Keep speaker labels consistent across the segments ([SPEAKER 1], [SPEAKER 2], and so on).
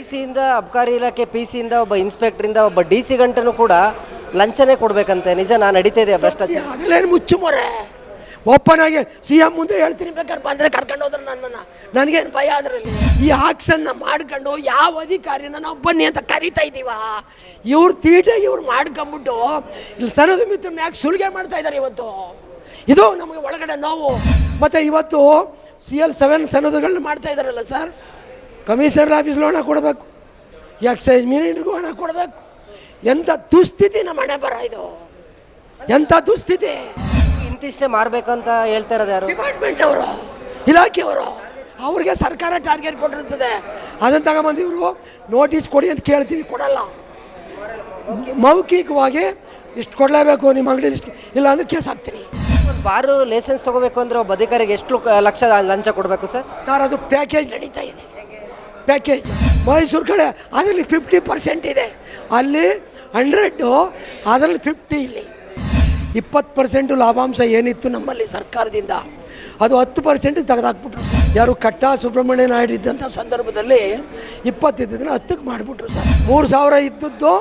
[SPEAKER 1] D ಸಿಯಿಂದ ಅಬಕಾರಿ ಇಲಾಖೆ P ಸಿಯಿಂದ ಒಬ್ಬ ಇನ್ಸ್ಪೆಕ್ಟ್ರಿಂದ ಒಬ್ಬ ಡಿ ಸಿ ಗಂಟನು ಕೂಡ ಲಂಚನೆ ಕೊಡಬೇಕಂತೆ. ನಿಜ, ನಾನು ನಡೀತಾ ಇದೆಯಾ ಭ್ರಷ್ಟಾಚಾರ.
[SPEAKER 2] ಮುಚ್ಚು ಮೊರೆ? ಓಪನ್ ಆಗಿ ಸಿ ಎಂ ಮುಂದೆ ಹೇಳ್ತೀನಿ ಬೇಕಾದ್ರೆ ಬಂದರೆ ಕರ್ಕೊಂಡು ಹೋದ್ರೆ ನನ್ನನ್ನು. ನನಗೇನು ಭಯ ಅದರಲ್ಲಿ? ಈ ಆಕ್ಷನ್ನ ಮಾಡ್ಕೊಂಡು ಯಾವ ಅಧಿಕಾರಿನ ನಾವು ಬನ್ನಿ ಅಂತ ಕರಿತಾ ಇದ್ದೀವ ಇವ್ರು ತೀಟೆ ಇವ್ರು ಮಾಡ್ಕೊಂಬಿಟ್ಟು ಇಲ್ಲಿ ಸನದ ಮಿತ್ರನ ಯಾಕೆ ಸುಲಿಗೆ ಮಾಡ್ತಾ ಇದ್ದಾರೆ ಇವತ್ತು? ಇದು ನಮಗೆ ಒಳಗಡೆ ನೋವು. ಮತ್ತು ಇವತ್ತು ಸಿ ಎಲ್ ಸೆವೆನ್ ಸನದುಗಳನ್ನ ಮಾಡ್ತಾ ಇದ್ದಾರಲ್ಲ ಸರ್? ಕಮಿಷನರ್ ಆಫೀಸ್ಲು ಹಣ ಕೊಡಬೇಕು. ಎಕ್ಸೈಸ್ ಮಿನಿಟ್ರಿಗೂ ಹಣ ಕೊಡಬೇಕು. ಎಂಥ ದುಸ್ಥಿತಿ ನಮ್ಮ ಹಣೆ ಬರ ಇದು. ಎಂಥ ದುಸ್ಥಿತಿ.
[SPEAKER 1] ಇಂತಿಷ್ಟೇ ಮಾರಬೇಕು ಅಂತ ಹೇಳ್ತಾ ಇರೋದು ಯಾರು?
[SPEAKER 2] ಡಿಪಾರ್ಟ್ಮೆಂಟ್ ಅವರು ಇಲಾಖೆಯವರು ಅವ್ರಿಗೆ ಸರ್ಕಾರ ಟಾರ್ಗೆಟ್ ಕೊಟ್ಟಿರ್ತದೆ. ಅದನ್ನು ತಗೊಂಬಂದು ಇವರು ನೋಟಿಸ್ ಕೊಡಿ ಅಂತ ಕೇಳ್ತೀವಿ ಕೊಡಲ್ಲ. ಮೌಖಿಕವಾಗಿ ಇಷ್ಟು ಕೊಡಲೇಬೇಕು ನಿಮ್ಮ ಅಂಗಡಿ ಇಷ್ಟು ಇಲ್ಲ ಅಂದ್ರೆ ಕೇಸ್ ಹಾಕ್ತೀನಿ.
[SPEAKER 1] ಒಂದು ಬಾರು ಲೈಸೆನ್ಸ್ ತಗೋಬೇಕು ಅಂದ್ರೆ ಒಬ್ಬ ಅಧಿಕಾರಿಗೆ ಎಷ್ಟು ಲಕ್ಷ ಲಂಚ ಕೊಡಬೇಕು ಸರ್?
[SPEAKER 2] ಸರ್ ಅದು ಪ್ಯಾಕೇಜ್ ನಡೀತಾ ಇದೆ. ಪ್ಯಾಕೇಜ್ ಮೈಸೂರು ಕಡೆ ಅದರಲ್ಲಿ ಫಿಫ್ಟಿ ಪರ್ಸೆಂಟ್ ಇದೆ. ಅಲ್ಲಿ ಹಂಡ್ರೆಡ್ಡು ಅದರಲ್ಲಿ ಫಿಫ್ಟಿ ಇಲ್ಲಿ. ಇಪ್ಪತ್ತು ಪರ್ಸೆಂಟು ಲಾಭಾಂಶ ಏನಿತ್ತು ನಮ್ಮಲ್ಲಿ ಸರ್ಕಾರದಿಂದ? ಅದು ಹತ್ತು ಪರ್ಸೆಂಟ್ ತೆಗೆದಾಕ್ಬಿಟ್ರು ಸರ್. ಯಾರು ಕಟ್ಟ ಸುಬ್ರಹ್ಮಣ್ಯ ನಾಯ್ಡು ಇದ್ದಂಥ ಸಂದರ್ಭದಲ್ಲಿ ಇಪ್ಪತ್ತಿದ್ದದನ್ನ ಹತ್ತಕ್ಕೆ ಮಾಡಿಬಿಟ್ರು ಸರ್. ಮೂರು ಸಾವಿರ ಇದ್ದದ್ದು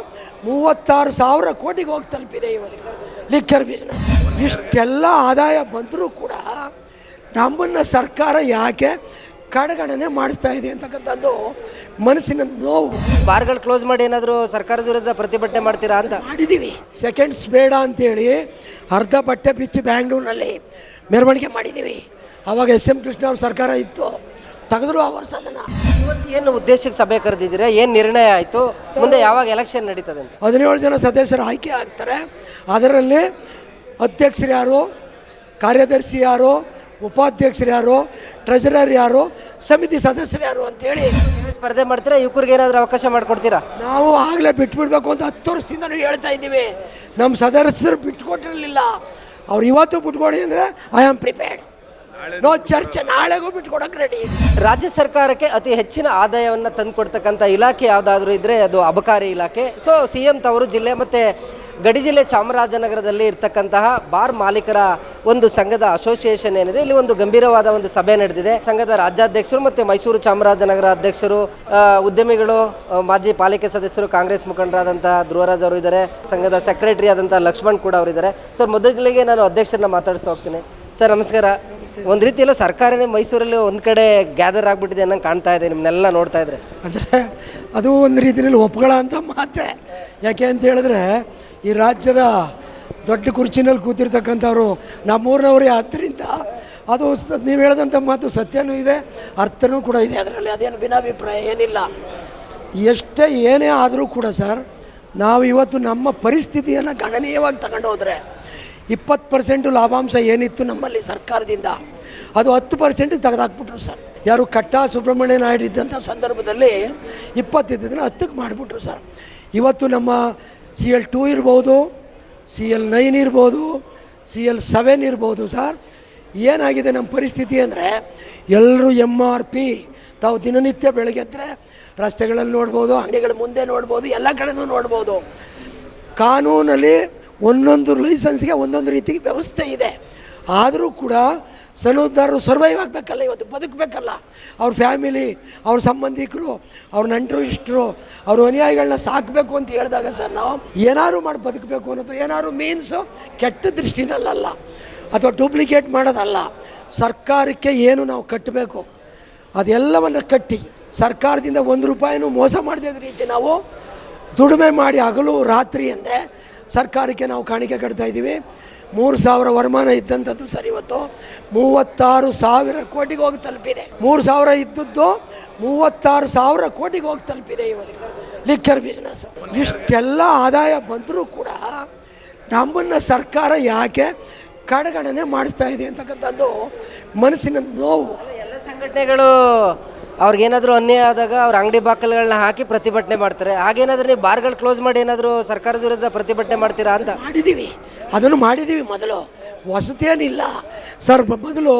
[SPEAKER 2] ಮೂವತ್ತಾರು ಸಾವಿರ ಕೋಟಿಗೆ ಹೋಗಿ ತಲುಪಿದೆ ಇವತ್ತು. ಲಿಕ್ಕರ್ ಬಿಸ್ನೆಸ್ ಇಷ್ಟೆಲ್ಲ ಆದಾಯ ಬಂದರೂ ಕೂಡ ನಮ್ಮನ್ನು ಸರ್ಕಾರ ಯಾಕೆ ಕಡೆಗಣನೆ ಮಾಡಿಸ್ತಾ ಇದೆ ಅಂತಕ್ಕಂಥದ್ದು ಮನಸ್ಸಿನ ನೋವು.
[SPEAKER 1] ಬಾರ್ಗಳು ಕ್ಲೋಸ್ ಮಾಡಿ ಏನಾದರೂ ಸರ್ಕಾರದ ವಿರುದ್ಧ ಪ್ರತಿಭಟನೆ ಮಾಡ್ತೀರಾ ಅಂತ?
[SPEAKER 2] ಮಾಡಿದ್ದೀವಿ. ಸೆಕೆಂಡ್ಸ್ ಬೇಡ ಅಂತೇಳಿ ಅರ್ಧ ಬಟ್ಟೆ ಬಿಚ್ಚಿ ಬ್ಯಾಂಗ್ಳೂರಿನಲ್ಲಿ ಮೆರವಣಿಗೆ ಮಾಡಿದ್ದೀವಿ. ಆವಾಗ ಎಸ್ ಎಂ ಕೃಷ್ಣ ಅವ್ರ ಸರ್ಕಾರ ಇತ್ತು. ತೆಗೆದ್ರು ಆ ವರ್ಷ ಅದನ್ನು.
[SPEAKER 1] ಇವತ್ತು ಏನು ಉದ್ದೇಶಕ್ಕೆ ಸಭೆ ಕರೆದಿದ್ದೀರಾ? ಏನು ನಿರ್ಣಯ ಆಯಿತು? ಮುಂದೆ ಯಾವಾಗ ಎಲೆಕ್ಷನ್ ನಡೀತದೆ ಅಂತ?
[SPEAKER 2] ಹದಿನೇಳು ಜನ ಸದಸ್ಯರು ಆಯ್ಕೆ ಆಗ್ತಾರೆ. ಅದರಲ್ಲಿ ಅಧ್ಯಕ್ಷರು ಯಾರು? ಕಾರ್ಯದರ್ಶಿ ಯಾರು? ಉಪಾಧ್ಯಕ್ಷರು ಯಾರು? ಟ್ರೆಜರರ್ ಯಾರು? ಸಮಿತಿ ಸದಸ್ಯರು ಯಾರು ಅಂತೇಳಿ
[SPEAKER 1] ಹೇಳಿ. ಸ್ಪರ್ಧೆ ಮಾಡ್ತೀರಾ? ಯುವಕರಿಗೆ ಏನಾದರೂ ಅವಕಾಶ ಮಾಡಿಕೊಡ್ತೀರಾ?
[SPEAKER 2] ನಾವು ಆಗಲೇ ಬಿಟ್ಬಿಡ್ಬೇಕು ಅಂತ ಹತ್ತು ವರ್ಷದಿಂದ ಹೇಳ್ತಾ ಇದ್ದೀವಿ. ನಮ್ಮ ಸದಸ್ಯರು ಬಿಟ್ಕೊಟ್ಟಿರಲಿಲ್ಲ. ಅವ್ರು ಇವತ್ತು ಬಿಟ್ಕೊಡಿ ಅಂದರೆ ಐ ಆಮ್ ಪ್ರಿಪೇರ್ಡ್ ನೋ ಚರ್ಚೆ ನಾಳೆಗೂ ಬಿಟ್ಕೊಡಕ್ಕೆ ರೆಡಿ
[SPEAKER 1] ರಾಜ್ಯ ಸರ್ಕಾರಕ್ಕೆ ಅತಿ ಹೆಚ್ಚಿನ ಆದಾಯವನ್ನು ತಂದುಕೊಡ್ತಕ್ಕಂಥ ಇಲಾಖೆ ಯಾವುದಾದ್ರೂ ಇದ್ದರೆ ಅದು ಅಬಕಾರಿ ಇಲಾಖೆ. ಸೊ ಸಿ ಎಂ ತವರು ಜಿಲ್ಲೆ ಮತ್ತು ಗಡಿ ಜಿಲ್ಲೆ ಚಾಮರಾಜನಗರದಲ್ಲಿ ಇರ್ತಕ್ಕಂತಹ ಬಾರ್ ಮಾಲೀಕರ ಒಂದು ಸಂಘದ ಅಸೋಸಿಯೇಷನ್ ಏನಿದೆ, ಇಲ್ಲಿ ಒಂದು ಗಂಭೀರವಾದ ಒಂದು ಸಭೆ ನಡೆದಿದೆ. ಸಂಘದ ರಾಜ್ಯಾಧ್ಯಕ್ಷರು ಮತ್ತು ಮೈಸೂರು ಚಾಮರಾಜನಗರ ಅಧ್ಯಕ್ಷರು ಉದ್ಯಮಿಗಳು ಮಾಜಿ ಪಾಲಿಕೆ ಸದಸ್ಯರು, ಕಾಂಗ್ರೆಸ್ ಮುಖಂಡರಾದಂಥ ಧ್ರುವರಾಜ್ ಅವರು ಇದ್ದಾರೆ. ಸಂಘದ ಸೆಕ್ರೆಟರಿ ಆದಂಥ ಲಕ್ಷ್ಮಣ್ ಕೂಡ ಅವರಿದ್ದಾರೆ ಸರ್, ಮೊದಲಿಗೆ ನಾನು ಅಧ್ಯಕ್ಷರನ್ನ ಮಾತಾಡಿಸ್ತಾ ಹೋಗ್ತೀನಿ. ಸರ್, ನಮಸ್ಕಾರ. ಒಂದು ರೀತಿಯಲ್ಲೂ ಸರ್ಕಾರನೇ ಮೈಸೂರಲ್ಲಿ ಒಂದು ಕಡೆ ಗ್ಯಾದರ್ ಆಗಿಬಿಟ್ಟಿದೆ ಅನ್ನೋ ಕಾಣ್ತಾ ಇದೆ ನಿಮ್ಮನ್ನೆಲ್ಲ ನೋಡ್ತಾ ಇದ್ರೆ.
[SPEAKER 2] ಅಂದರೆ ಅದು ಒಂದು ರೀತಿಯಲ್ಲಿ ಒಪ್ಪಗಳ ಅಂತ ಮಾತೆ. ಯಾಕೆ ಅಂತ ಹೇಳಿದ್ರೆ ಈ ರಾಜ್ಯದ ದೊಡ್ಡ ಕುರ್ಚಿನಲ್ಲಿ ಕೂತಿರ್ತಕ್ಕಂಥವ್ರು ನಮ್ಮೂರಿನವರೇ. ಆದ್ದರಿಂದ ಅದು ನೀವು ಹೇಳಿದಂಥ ಮಾತು ಸತ್ಯನೂ ಇದೆ, ಅರ್ಥನೂ ಕೂಡ ಇದೆ. ಅದರಲ್ಲಿ ಅದೇನು ಭಿನ್ನಾಭಿಪ್ರಾಯ ಏನಿಲ್ಲ. ಎಷ್ಟೇ ಏನೇ ಆದರೂ ಕೂಡ ಸರ್, ನಾವು ಇವತ್ತು ನಮ್ಮ ಪರಿಸ್ಥಿತಿಯನ್ನು ಗಣನೀಯವಾಗಿ ತಗೊಂಡು ಹೋದರೆ ಇಪ್ಪತ್ತು ಪರ್ಸೆಂಟು ಲಾಭಾಂಶ ಏನಿತ್ತು ನಮ್ಮಲ್ಲಿ ಸರ್ಕಾರದಿಂದ, ಅದು ಹತ್ತು ಪರ್ಸೆಂಟ್ ತೆಗೆದಾಕ್ಬಿಟ್ರು ಸರ್. ಯಾರು ಕಟ್ಟ ಸುಬ್ರಹ್ಮಣ್ಯ ನಾಯ್ಡು ಇದ್ದಂಥ ಸಂದರ್ಭದಲ್ಲಿ ಇಪ್ಪತ್ತಿದ್ದದನ್ನು ಹತ್ತಕ್ಕೆ ಮಾಡಿಬಿಟ್ರು ಸರ್. ಇವತ್ತು ನಮ್ಮ ಸಿ ಎಲ್ ಟೂ ಇರ್ಬೋದು ಸಿ ಎಲ್ ನೈನ್ ಇರ್ಬೋದು ಸಿ ಎಲ್ ಸೆವೆನ್ ಇರ್ಬೋದು ಸರ್. ಏನಾಗಿದೆ ನಮ್ಮ ಪರಿಸ್ಥಿತಿ ಅಂದರೆ ಎಲ್ಲರೂ ಎಂ ಆರ್ ಪಿ ತಾವು ದಿನನಿತ್ಯ ಬೆಳಗ್ಗೆ ಎದ್ದರೆ ರಸ್ತೆಗಳಲ್ಲಿ ನೋಡ್ಬೋದು, ಅಂಗಡಿಗಳ ಮುಂದೆ ನೋಡ್ಬೋದು, ಎಲ್ಲ ಕಡೆನೂ ನೋಡ್ಬೋದು. ಕಾನೂನಲ್ಲಿ ಒಂದೊಂದು ಲೈಸೆನ್ಸ್ಗೆ ಒಂದೊಂದು ರೀತಿ ವ್ಯವಸ್ಥೆ ಇದೆ. ಆದರೂ ಕೂಡ ಸಲಹುದಾರರು ಸರ್ವೈವ್ ಆಗಬೇಕಲ್ಲ ಇವತ್ತು, ಬದುಕಬೇಕಲ್ಲ. ಅವ್ರ ಫ್ಯಾಮಿಲಿ ಅವ್ರ ಸಂಬಂಧಿಕರು, ಅವ್ರ ನಂಟರು, ಇಷ್ಟರು, ಅವ್ರ ಅನುಯಾಯಿಗಳನ್ನ ಸಾಕಬೇಕು ಅಂತ ಹೇಳಿದಾಗ ಸರ್ ನಾವು ಏನಾದ್ರು ಮಾಡಿ ಬದುಕಬೇಕು ಅನ್ನೋದು ಏನಾದ್ರು ಮೀನ್ಸು ಕೆಟ್ಟ ದೃಷ್ಟಿನಲ್ಲಲ್ಲ, ಅಥವಾ ಡೂಪ್ಲಿಕೇಟ್ ಮಾಡೋದಲ್ಲ. ಸರ್ಕಾರಕ್ಕೆ ಏನು ನಾವು ಕಟ್ಟಬೇಕು? ಅದೆಲ್ಲವನ್ನು ಕಟ್ಟಿ, ಸರ್ಕಾರದಿಂದ ಒಂದು ರೂಪಾಯಿನೂ ಮೋಸ ಮಾಡದೇ ರೀತಿ ನಾವು ದುಡಿಮೆ ಮಾಡಿ ಹಗಲು ರಾತ್ರಿ ಎಂದೇ ಸರ್ಕಾರಕ್ಕೆ ನಾವು ಕಾಣಿಕೆ ಕಟ್ತಾ ಇದ್ದೀವಿ. ಮೂರು ಸಾವಿರ ವರಮಾನ ಇದ್ದಂಥದ್ದು ಸರ್, ಇವತ್ತು ಮೂವತ್ತಾರು ಸಾವಿರ ಕೋಟಿಗೆ ಹೋಗಿ ತಲುಪಿದೆ. ಮೂರು ಸಾವಿರ ಇದ್ದದ್ದು ಮೂವತ್ತಾರು ಸಾವಿರ ಕೋಟಿಗೆ ಹೋಗಿ ತಲುಪಿದೆ ಇವತ್ತು. ಲಿಕ್ಕರ್ ಬಿಸ್ನೆಸ್ ಇಷ್ಟೆಲ್ಲ ಆದಾಯ ಬಂದರೂ ಕೂಡ ನಮ್ಮನ್ನು ಸರ್ಕಾರ ಯಾಕೆ ಕಡೆಗಣನೆ ಮಾಡಿಸ್ತಾ ಇದೆ ಅಂತಕ್ಕಂಥದ್ದು ಮನಸ್ಸಿನ ನೋವು.
[SPEAKER 1] ಎಲ್ಲ ಸಂಘಟನೆಗಳು ಅವ್ರಿಗೇನಾದರೂ ಅನ್ಯಾಯ ಆದಾಗ ಅವ್ರ ಅಂಗಡಿ ಬಾಕಲ್ಗಳನ್ನ ಹಾಕಿ ಪ್ರತಿಭಟನೆ ಮಾಡ್ತಾರೆ. ಹಾಗೇನಾದರೂ ನೀವು ಬಾರ್ಗಳು ಕ್ಲೋಸ್ ಮಾಡಿ ಏನಾದರೂ ಸರ್ಕಾರದ ವಿರುದ್ಧ ಪ್ರತಿಭಟನೆ ಮಾಡ್ತೀರಾ ಅಂತ?
[SPEAKER 2] ಮಾಡಿದ್ದೀವಿ ಅದನ್ನು ಮಾಡಿದ್ದೀವಿ ಮೊದಲು. ಹೊಸತೇನಿಲ್ಲ ಸರ್ ಮೊದಲು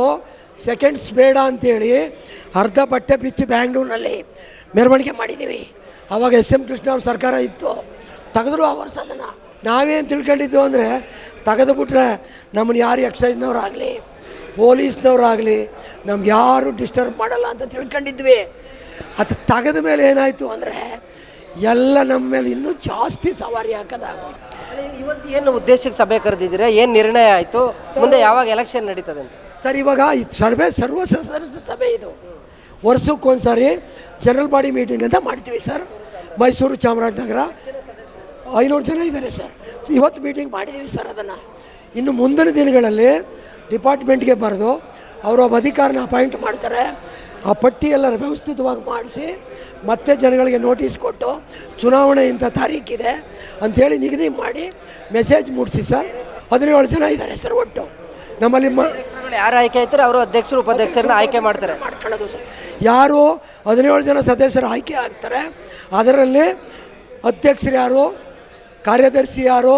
[SPEAKER 2] ಸೆಕೆಂಡ್ಸ್ ಬೇಡ ಅಂತೇಳಿ ಅರ್ಧ ಬಟ್ಟೆ ಬಿಚ್ಚಿ ಬ್ಯಾಂಗ್ಳೂರಿನಲ್ಲಿ ಮೆರವಣಿಗೆ ಮಾಡಿದ್ದೀವಿ ಆವಾಗ ಎಸ್ ಎಂ ಕೃಷ್ಣ ಅವ್ರ ಸರ್ಕಾರ ಇತ್ತು. ತೆಗೆದ್ರು ಆ ವರ್ಷ ಅದನ್ನು. ನಾವೇನು ತಿಳ್ಕೊಂಡಿದ್ದು ಅಂದರೆ ತೆಗೆದುಬಿಟ್ರೆ ನಮ್ಮನ್ನು ಯಾರು ಎಕ್ಸೈಸ್ನವರಾಗಲಿ ಪೊಲೀಸ್ನವರಾಗಲಿ ನಮ್ಗೆ ಯಾರು ಡಿಸ್ಟರ್ಬ್ ಮಾಡಲ್ಲ ಅಂತ ತಿಳ್ಕೊಂಡಿದ್ವಿ. ಅದು ತೆಗೆದ ಮೇಲೆ ಏನಾಯಿತು ಅಂದರೆ ಎಲ್ಲ ನಮ್ಮ ಮೇಲೆ ಇನ್ನೂ ಜಾಸ್ತಿ ಸವಾರಿ ಹಾಕೋದಾಗೋಯ್ತು
[SPEAKER 1] ಇವತ್ತು ಏನು ಉದ್ದೇಶಕ್ಕೆ ಸಭೆ ಕರೆದಿದ್ದೀರಾ? ಏನು ನಿರ್ಣಯ ಆಯಿತು? ಮುಂದೆ ಯಾವಾಗ ಎಲೆಕ್ಷನ್ ನಡೀತದೆ ಅಂತ?
[SPEAKER 2] ಸರ್ ಇವಾಗ ಇದು ಸರ್ವೆ ಸರ್ವ ಸದಸ್ಯ ಸಭೆ ಇದು. ವರ್ಷಕ್ಕೊಂದು ಸಾರಿ ಜನರಲ್ ಬಾಡಿ ಮೀಟಿಂಗ್ ಅಂತ ಮಾಡ್ತೀವಿ ಸರ್. ಮೈಸೂರು ಚಾಮರಾಜನಗರ. ಐನೂರು ಜನ ಇದ್ದಾರೆ ಸರ್. ಇವತ್ತು ಮೀಟಿಂಗ್ ಮಾಡಿದ್ದೀವಿ ಸರ್ ಅದನ್ನು. ಇನ್ನು ಮುಂದಿನ ದಿನಗಳಲ್ಲಿ ಡಿಪಾರ್ಟ್ಮೆಂಟ್ಗೆ ಬರೆದು ಅವರು ಒಬ್ಬ ಅಧಿಕಾರನ ಅಪಾಯಿಂಟ್ ಮಾಡ್ತಾರೆ. ಆ ಪಟ್ಟಿ ಎಲ್ಲ ವ್ಯವಸ್ಥಿತವಾಗಿ ಮಾಡಿಸಿ ಮತ್ತೆ ಜನಗಳಿಗೆ ನೋಟಿಸ್ ಕೊಟ್ಟು ಚುನಾವಣೆ ಇಂಥ ತಾರೀಕಿದೆ ಅಂಥೇಳಿ ನಿಗದಿ ಮಾಡಿ ಮೆಸೇಜ್ ಮೂಡಿಸಿ ಸರ್. ಹದಿನೇಳು ಜನ ಇದ್ದಾರೆ ಸರ್ ಒಟ್ಟು. ನಮ್ಮಲ್ಲಿ ಮ
[SPEAKER 1] ಯಾರು ಆಯ್ಕೆ ಆಯ್ತಾರೆ? ಅವರು ಅಧ್ಯಕ್ಷರು ಉಪಾಧ್ಯಕ್ಷರನ್ನ ಆಯ್ಕೆ ಮಾಡ್ತಾರೆ.
[SPEAKER 2] ಮಾಡ್ಕೊಳ್ಳೋದು ಸರ್. ಯಾರು ಹದಿನೇಳು ಜನ ಸದಸ್ಯರು ಆಯ್ಕೆ ಆಗ್ತಾರೆ ಅದರಲ್ಲಿ ಅಧ್ಯಕ್ಷರು ಯಾರು ಕಾರ್ಯದರ್ಶಿ ಯಾರು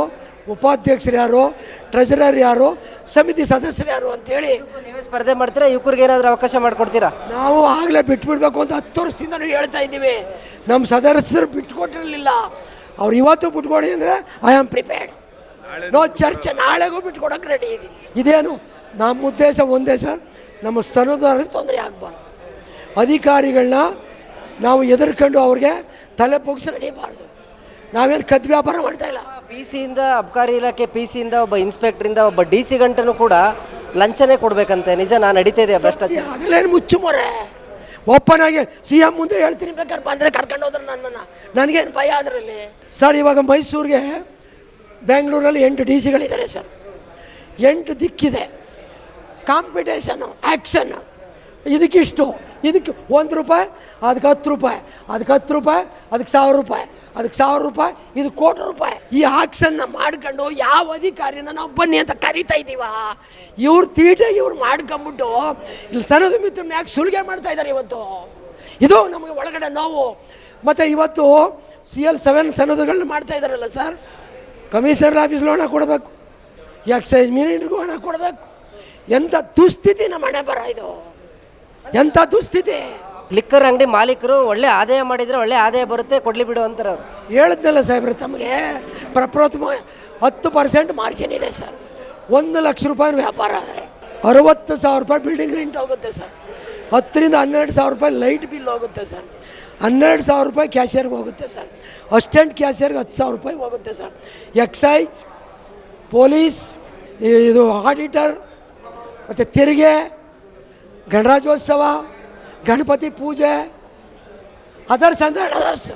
[SPEAKER 2] ಉಪಾಧ್ಯಕ್ಷರು ಯಾರು? ಟ್ರೆಜರರ್ ಯಾರು? ಸಮಿತಿ ಸದಸ್ಯರು ಯಾರು ಅಂತೇಳಿ
[SPEAKER 1] ನೀವೇ ಸ್ಪರ್ಧೆ ಮಾಡ್ತೀರಾ? ಯುವಕರಿಗೆ ಏನಾದರೂ ಅವಕಾಶ ಮಾಡಿಕೊಡ್ತೀರಾ?
[SPEAKER 2] ನಾವು ಆಗಲೇ ಬಿಟ್ಬಿಡ್ಬೇಕು ಅಂತ ಹತ್ತು ವರ್ಷದಿಂದ ನಾವು ಹೇಳ್ತಾ ಇದ್ದೀವಿ. ನಮ್ಮ ಸದಸ್ಯರು ಬಿಟ್ಕೊಟ್ಟಿರಲಿಲ್ಲ. ಅವ್ರು ಇವತ್ತು ಬಿಟ್ಕೊಡಿ ಅಂದರೆ ಐ ಆಮ್ ಪ್ರಿಪೇರ್ಡ್ ನೋ ಚರ್ಚೆ ನಾಳೆಗೂ ಬಿಟ್ಕೊಡೋಕೆ ರೆಡಿ ಇದ್ದೀನಿ ಇದೇನು? ನಮ್ಮ ಉದ್ದೇಶ ಒಂದೇ ಸರ್ ನಮ್ಮ ಸನದಾರರಿಗೆ ತೊಂದರೆ ಆಗಬಾರ್ದು. ಅಧಿಕಾರಿಗಳನ್ನ ನಾವು ಎದುರ್ಕೊಂಡು ಅವ್ರಿಗೆ ತಲೆ ರೆಡಿ ನಡೀಬಾರ್ದು. ನಾವೇನು ಕದ್ ವ್ಯಾಪಾರ ಮಾಡ್ತಾ ಇಲ್ಲ.
[SPEAKER 1] ಪಿ ಸಿಯಿಂದ ಅಬ್ಕಾರಿ ಇಲಾಖೆ ಪಿ ಸಿಯಿಂದ ಒಬ್ಬ ಇನ್ಸ್ಪೆಕ್ಟ್ರಿಂದ ಒಬ್ಬ ಡಿ ಸಿ ಗಂಟನು ಕೂಡ ಲಂಚನೇ ಕೊಡಬೇಕಂತೆ. ನಿಜ ನಾನು ನಡೀತಾ ಇದೆ ಭ್ರಷ್ಟಾಚಾರ.
[SPEAKER 2] ಏನು ಮುಚ್ಚು ಮೊರೆ? ಓಪನ್ ಆಗಿ ಸಿ ಎಂ ಮುಂದೆ ಹೇಳ್ತೀನಿ ಬೇಕಾದ್ರೆ ಬಂದರೆ ಕರ್ಕೊಂಡು ಹೋದ್ರೆ ನನ್ನನ್ನು. ನನಗೇನು ಭಯ ಅದರಲ್ಲಿ? ಸರ್ ಇವಾಗ ಮೈಸೂರಿಗೆ ಬೆಂಗಳೂರಲ್ಲಿ ಎಂಟು ಡಿ ಸಿಗಳಿದ್ದಾರೆ ಸರ್. ಎಂಟು ದಿಕ್ಕಿದೆ. Competition action ಇದಕ್ಕಿಷ್ಟು. ಇದಕ್ಕೆ ಒಂದು ರೂಪಾಯಿ, ಅದಕ್ಕೆ ಹತ್ತು ರೂಪಾಯಿ, ಅದಕ್ಕೆ ಹತ್ತು ರೂಪಾಯಿ, ಅದಕ್ಕೆ ಸಾವಿರ ರೂಪಾಯಿ, ಅದಕ್ಕೆ ಸಾವಿರ ರೂಪಾಯಿ, ಇದು ಕೋಟಿ ರೂಪಾಯಿ. ಈ ಆಕ್ಷನ್ನ ಮಾಡ್ಕೊಂಡು ಯಾವ ಅಧಿಕಾರಿನ ನಾವು ಬನ್ನಿ ಅಂತ ಕರಿತಾ ಇದ್ದೀವ? ಇವ್ರು ತೀಟೆ ಇವ್ರು ಮಾಡ್ಕೊಂಬಿಟ್ಟು ಇಲ್ಲಿ ಸನದ ಮಿತ್ರನ ಯಾಕೆ ಸುಲಿಗೆ ಮಾಡ್ತಾ ಇದ್ದಾರೆ ಇವತ್ತು? ಇದು ನಮಗೆ ಒಳಗಡೆ ನೋವು, ಮತ್ತು ಇವತ್ತು ಸಿ ಎಲ್ ಸೆವೆನ್ ಸನದುಗಳನ್ನ ಮಾಡ್ತಾ ಇದ್ದಾರಲ್ಲ ಸರ್ ಕಮಿಷನರ್ ಆಫೀಸ್ ಹಣ ಕೊಡಬೇಕು ಎಕ್ಸೈಸ್ ಮಿನಿಟ್ಗೂ ಹಣ ಕೊಡಬೇಕು. ಎಂಥ ದುಸ್ಥಿತಿ ನಮ್ಮ ಹಣೆ ಬರ ಇದು? ಎಂಥ ದುಸ್ಥಿತಿ?
[SPEAKER 1] ಲಿಕ್ಕರ್ ಅಂಗಡಿ ಮಾಲೀಕರು ಒಳ್ಳೆ ಆದಾಯ ಮಾಡಿದ್ರೆ ಒಳ್ಳೆ ಆದಾಯ ಬರುತ್ತೆ ಕೊಡ್ಲಿ ಬಿಡು ಅಂತಾರೆ ಅವ್ರು.
[SPEAKER 2] ಹೇಳಿದ್ನಲ್ಲ ಸಾಹೇಬ್ರೆ ತಮಗೆ ಪ್ರಪ್ರಥಮ ಹತ್ತು ಪರ್ಸೆಂಟ್ ಮಾರ್ಜಿನ್ ಇದೆ ಸರ್. ಒಂದು ಲಕ್ಷ ರೂಪಾಯಿ ವ್ಯಾಪಾರ ಆದರೆ ಅರವತ್ತು ಸಾವಿರ ರೂಪಾಯಿ ಬಿಲ್ಡಿಂಗ್ ರೆಂಟ್ ಹೋಗುತ್ತೆ ಸರ್. ಹತ್ತರಿಂದ ಹನ್ನೆರಡು ಸಾವಿರ ರೂಪಾಯಿ ಲೈಟ್ ಬಿಲ್ ಹೋಗುತ್ತೆ ಸರ್. ಹನ್ನೆರಡು ಸಾವಿರ ರೂಪಾಯಿ ಕ್ಯಾಶಿಯರ್ಗೆ ಹೋಗುತ್ತೆ ಸರ್. ಅಸ್ಟೆಂಟ್ ಕ್ಯಾಶಿಯರ್ಗೆ ಹತ್ತು ಸಾವಿರ ರೂಪಾಯಿ ಹೋಗುತ್ತೆ ಸರ್. ಎಕ್ಸೈಜ್ ಪೊಲೀಸ್ ಇದು ಆಡಿಟರ್ ಮತ್ತು ತೆರಿಗೆ ಗಣರಾಜ್ಯೋತ್ಸವ ಗಣಪತಿ ಪೂಜೆ ಅದರ್ಸ್ ಅಂದರೆ ಅದರ್ಸ್.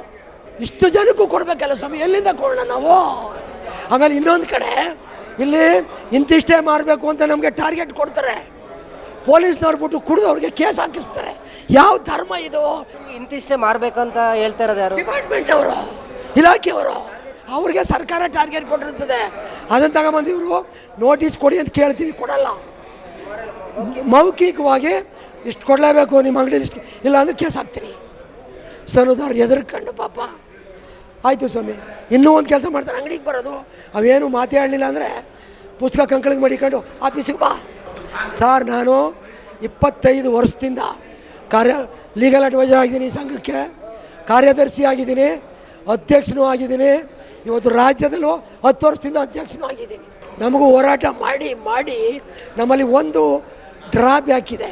[SPEAKER 2] ಇಷ್ಟು ಜನಕ್ಕೂ ಕೊಡಬೇಕಲ್ಲ ಸ್ವಾಮಿ ಎಲ್ಲಿಂದ ಕೊಡೋಣ ನಾವು? ಆಮೇಲೆ ಇನ್ನೊಂದು ಕಡೆ ಇಲ್ಲಿ ಇಂತಿಷ್ಟೇ ಮಾಡಬೇಕು ಅಂತ ನಮಗೆ ಟಾರ್ಗೆಟ್ ಕೊಡ್ತಾರೆ. ಪೊಲೀಸ್ನವ್ರು ಬಿಟ್ಟು ಕುಡಿದು ಅವ್ರಿಗೆ ಕೇಸ್ ಹಾಕಿಸ್ತಾರೆ. ಯಾವ ಧರ್ಮ ಇದು?
[SPEAKER 1] ಇಂತಿಷ್ಟೇ ಮಾರಬೇಕು ಅಂತ ಹೇಳ್ತಾ ಇರೋದು ಯಾರು?
[SPEAKER 2] ಡಿಪಾರ್ಟ್ಮೆಂಟ್ ಅವರು ಇಲಾಖೆಯವರು ಅವ್ರಿಗೆ ಸರ್ಕಾರ ಟಾರ್ಗೆಟ್ ಕೊಟ್ಟಿರ್ತದೆ. ಅದನ್ನು ತಗೊಂಬಂದು ಇವರು ನೋಟಿಸ್ ಕೊಡಿ ಅಂತ ಕೇಳ್ತೀವಿ ಕೊಡಲ್ಲ. ಮೌಖಿಕವಾಗಿ ಇಷ್ಟು ಕೊಡಲೇಬೇಕು ನಿಮ್ಮ ಅಂಗಡಿ ಇಷ್ಟು ಇಲ್ಲ ಅಂದ್ರೆ ಕೇಸ್ ಹಾಕ್ತೀನಿ ಸನುದಾರ್ ಎದುರ್ಕಂಡು ಪಾಪ. ಆಯಿತು ಸ್ವಾಮಿ, ಇನ್ನೂ ಒಂದು ಕೆಲಸ ಮಾಡ್ತಾರೆ, ಅಂಗಡಿಗೆ ಬರೋದು. ಅವೇನು ಮಾತಾಡಲಿಲ್ಲ ಅಂದರೆ ಪುಸ್ತಕ ಕಂಕಳಿಗೆ ಮಡಿಕೊಂಡು ಆಫೀಸಿಗೆ ಬಾ. ಸರ್, ನಾನು ಇಪ್ಪತ್ತೈದು ವರ್ಷದಿಂದ ಕಾರ್ಯ ಲೀಗಲ್ ಅಡ್ವೈಸರ್ ಆಗಿದ್ದೀನಿ ಸಂಘಕ್ಕೆ. ಕಾರ್ಯದರ್ಶಿ ಆಗಿದ್ದೀನಿ, ಅಧ್ಯಕ್ಷನೂ ಆಗಿದ್ದೀನಿ. ಇವತ್ತು ರಾಜ್ಯದಲ್ಲೂ ಹತ್ತು ವರ್ಷದಿಂದ ಅಧ್ಯಕ್ಷನೂ ಆಗಿದ್ದೀನಿ. ನಮಗೂ ಹೋರಾಟ ಮಾಡಿ ಮಾಡಿ ನಮ್ಮಲ್ಲಿ ಒಂದು ಡ್ರಾಬ್ಯಾಕ್ ಇದೆ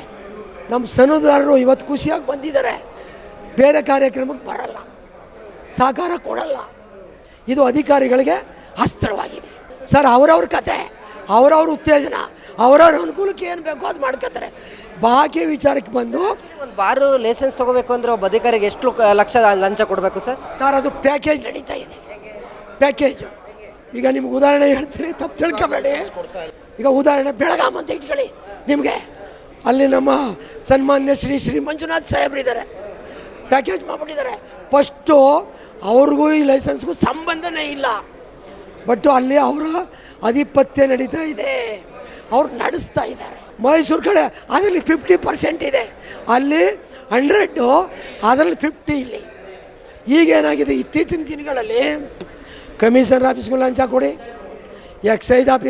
[SPEAKER 2] ನಮ್ಮ ಸನುದಾರರು ಇವತ್ತು ಖುಷಿಯಾಗಿ ಬಂದಿದ್ದಾರೆ. ಬೇರೆ ಕಾರ್ಯಕ್ರಮಕ್ಕೆ ಬರಲ್ಲ. ಸಹಕಾರ ಕೊಡಲ್ಲ. ಇದು ಅಧಿಕಾರಿಗಳಿಗೆ ಅಸ್ತ್ರವಾಗಿದೆ. ಸರ್ ಅವರವ್ರ ಕತೆ ಅವರವ್ರ ಉತ್ತೇಜನ ಅವರವ್ರ ಅನುಕೂಲಕ್ಕೆ ಏನು ಬೇಕೋ ಅದು ಮಾಡ್ಕೋತಾರೆ. ಬಾಕಿ ವಿಚಾರಕ್ಕೆ ಬಂದು
[SPEAKER 1] ಒಂದು ಬಾರು ಲೈಸೆನ್ಸ್ ತಗೋಬೇಕು ಅಂದರೆ ಒಬ್ಬ ಅಧಿಕಾರಿಗೆ ಎಷ್ಟು ಲಕ್ಷ ಲಂಚ ಕೊಡಬೇಕು ಸರ್?
[SPEAKER 2] ಸರ್ ಅದು ಪ್ಯಾಕೇಜ್ ನಡೀತಾ ಇದೆ. ಪ್ಯಾಕೇಜು ಈಗ ನಿಮ್ಗೆ ಉದಾಹರಣೆ ಹೇಳ್ತೀನಿ ತಪ್ಪು ತಿಳ್ಕೊಬೇಡಿ. ಈಗ ಉದಾಹರಣೆ ಬೆಳಗಾಂ ಅಂತ ಇಟ್ಕೊಳ್ಳಿ ನಿಮಗೆ. ಅಲ್ಲಿ ನಮ್ಮ ಸನ್ಮಾನ್ಯ ಶ್ರೀ ಶ್ರೀ ಮಂಜುನಾಥ್ ಸಾಹೇಬ್ರಿದ್ದಾರೆ ಪ್ಯಾಕೇಜ್ ಮಾಡಿಬಿಟ್ಟಿದ್ದಾರೆ. ಫಸ್ಟು ಅವ್ರಿಗೂ ಈ ಲೈಸೆನ್ಸ್ಗೂ ಸಂಬಂಧನೇ ಇಲ್ಲ. ಬಟ್ ಅಲ್ಲಿ ಅವರ ಆಧಿಪತ್ಯ ನಡೀತಾ ಇದೆ. ಅವ್ರು ನಡೆಸ್ತಾ ಇದ್ದಾರೆ. ಮೈಸೂರು ಕಡೆ ಅದರಲ್ಲಿ ಫಿಫ್ಟಿ ಪರ್ಸೆಂಟ್ ಇದೆ. ಅಲ್ಲಿ ಹಂಡ್ರೆಡ್ಡು ಅದರಲ್ಲಿ ಫಿಫ್ಟಿ ಇಲ್ಲಿ. ಈಗೇನಾಗಿದೆ? ಇತ್ತೀಚಿನ ದಿನಗಳಲ್ಲಿ ಕಮಿಷನರ್ ಆಫೀಸ್ಗೂ ಲಂಚ ಕೊಡಿ. ಎಕ್ಸೈಸ್ ಆಫಿ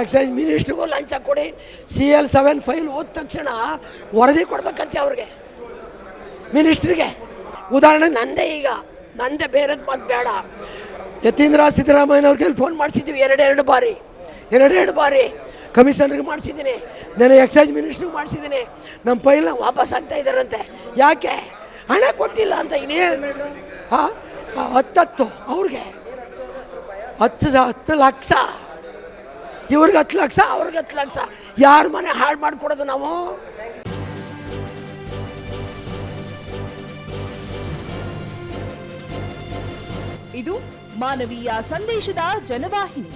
[SPEAKER 2] ಎಕ್ಸೈಸ್ ಮಿನಿಸ್ಟ್ರಿಗೂ ಲಂಚ ಕೊಡಿ. ಸಿ ಎಲ್ ಸೆವೆನ್ ಫೈಲ್ ಹೋದ ತಕ್ಷಣ ವರದಿ ಕೊಡ್ಬೇಕಂತೆ ಅವ್ರಿಗೆ. ಮಿನಿಸ್ಟ್ರಿಗೆ. ಉದಾಹರಣೆ ನಂದೇ ಈಗ. ನಂದೇ ಬೇರೆ ಮತ್ತು ಬೇಡ. ಯತೀಂದ್ರ ಸಿದ್ದರಾಮಯ್ಯನವ್ರ ಕೈಲಿ ಫೋನ್ ಮಾಡಿಸಿದ್ದೀವಿ ಎರಡೆರಡು ಬಾರಿ. ಎರಡೆರಡು ಬಾರಿ ಕಮಿಷನರ್ಗೆ ಮಾಡಿಸಿದ್ದೀನಿ. ನಾನು ಎಕ್ಸೈಸ್ ಮಿನಿಸ್ಟ್ರಿಗೆ ಮಾಡಿಸಿದ್ದೀನಿ. ನಮ್ಮ ಫೈಲ್ನ ವಾಪಸ್ ಆಗ್ತಾ ಇದ್ದಾರಂತೆ. ಯಾಕೆ? ಹಣ ಕೊಟ್ಟಿಲ್ಲ ಅಂತ ಇನ್ನೇನು? ಹಾಂ ಹತ್ತತ್ತು ಅವ್ರಿಗೆ. ಹತ್ತು ಹತ್ತು ಲಕ್ಷ. ಇವ್ರಿಗೆ ಹತ್ತು ಲಕ್ಷ, ಅವ್ರಿಗೆ ಹತ್ತು ಲಕ್ಷ. ಯಾರ ಮನೆ ಹಾಳು ಮಾಡಿಕೊಡೋದು ನಾವು?
[SPEAKER 3] ಇದು ಮಾನವೀಯ ಸಂದೇಶದ ಜನವಾಹಿನಿ.